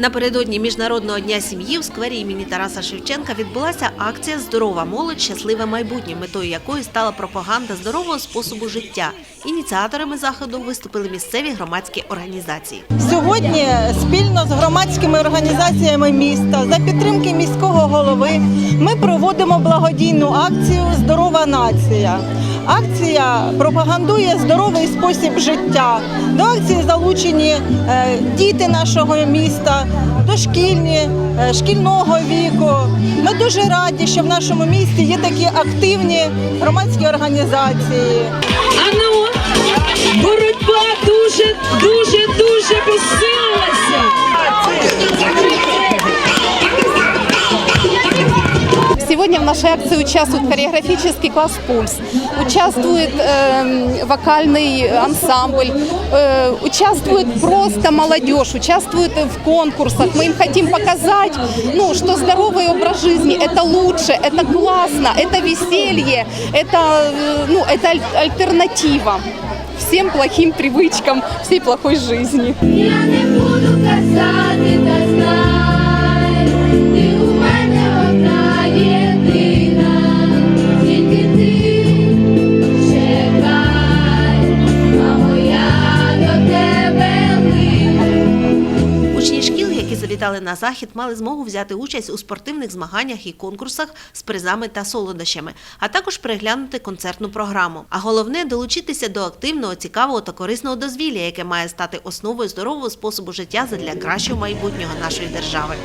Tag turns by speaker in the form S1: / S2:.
S1: Напередодні міжнародного дня сім'ї у сквері імені Тараса Шевченка відбулася акція Здорова молодь, щасливе майбутнє, метою якої стала пропаганда здорового способу життя. Ініціаторами заходу виступили місцеві громадські організації.
S2: Сьогодні спільно з громадськими організаціями міста за підтримки міського голови ми проводимо благодійну акцію Здорова нація. Акція пропагандує здоровий спосіб життя. До акції залучені е, діти нашого міста, дошкільні, е, шкільного віку. Ми дуже раді, що в нашому місті є такі активні громадські організації.
S3: А ну, боротьба дуже, дуже, дуже посилилася.
S4: Сегодня в нашей акции участвует хореографический класс «Пульс», участвует э, вокальный ансамбль, э, участвует просто молодежь, участвует в конкурсах. Мы им хотим показать, ну, что здоровый образ жизни – это лучше, это классно, это веселье, это, э, ну, это аль- альтернатива всем плохим привычкам, всей плохой жизни.
S5: Я не буду
S1: завітали на захід, мали змогу взяти участь у спортивних змаганнях і конкурсах з призами та солодощами, а також переглянути концертну програму. А головне долучитися до активного, цікавого та корисного дозвілля, яке має стати основою здорового способу життя задля кращого майбутнього нашої держави.